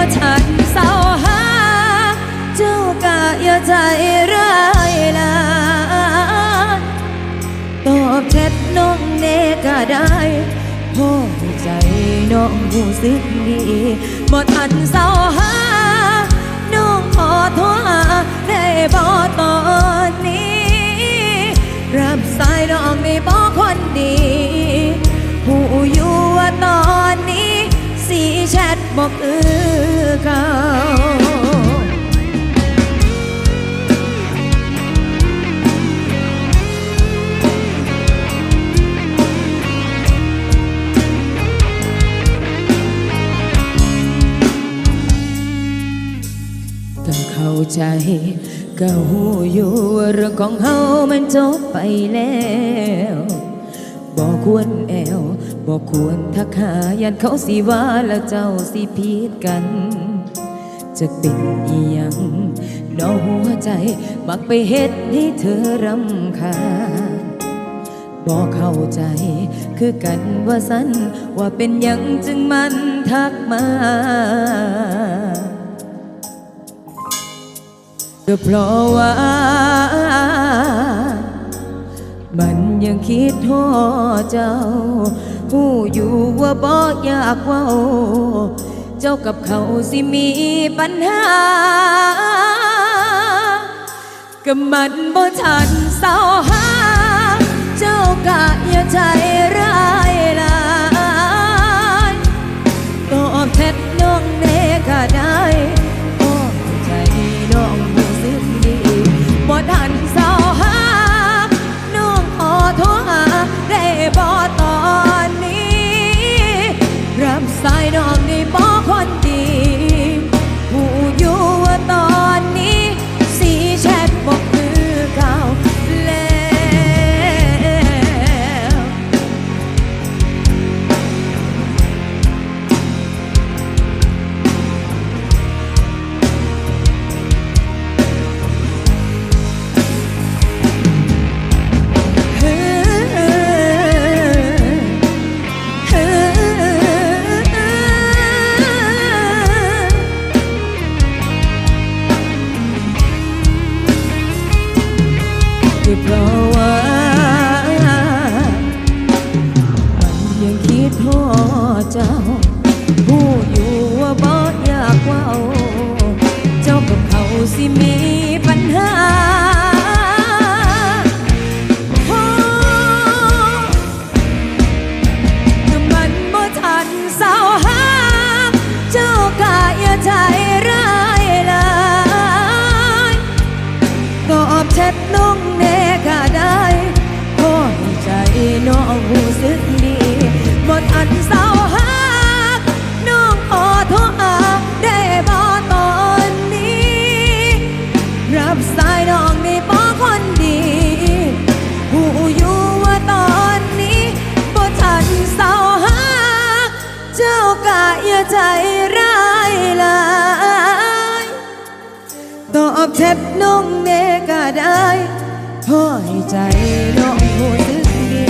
ก็มันบ่ทันเศร้าหา เจ้ากะอย่าใจร้ายลาตอบแชทน้องเนก็ได้พ่อใจน้องรู้สึกดีบ่ทันเศร้าหา น้องขอโทษได้บ่ตอนนี้ รับสายน้องได้บ่คนดีผู้อยู่ว่าตอนนี้สีแชทบอกเออ เก่าเข้าใจก็หูอยู่ว่าเรื่องของเฮามันจบไปแล้วบอกควรแอว บอกควรทักหายันเขาสิว่าแล้วเจ้าสิผิดกัน จะเป็นอีหยังน้องหัวใจมักไปเฮ็ดให้เธอรำคาญบอกเข้าใจคือกันว่าสั้นว่าเป็นหยังจึงมันทักมาก็เพราะว่า มันยังคิดทอเจ้า ผู้อยู่ว่าบ่อยากว่าเจ้ากับเขาสิมีปัญหาก็มันบ่ทันเศร้าหา ก็เตอบแชทน้องเนก็ได้พอให้ใจน้องรู้สึกดี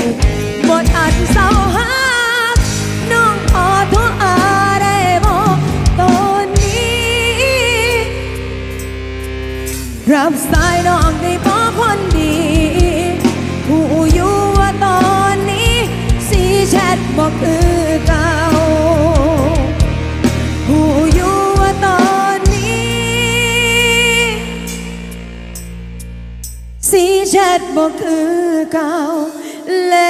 บ่ทันเศร้าหาน้องขอทษอาได้บ่ตอนนี้ รับสายน้องได้บอกคนดีผู้อยู่ว่าตอนนี้สีแชทบอกคือก่า แชทบอกคือเก่าและ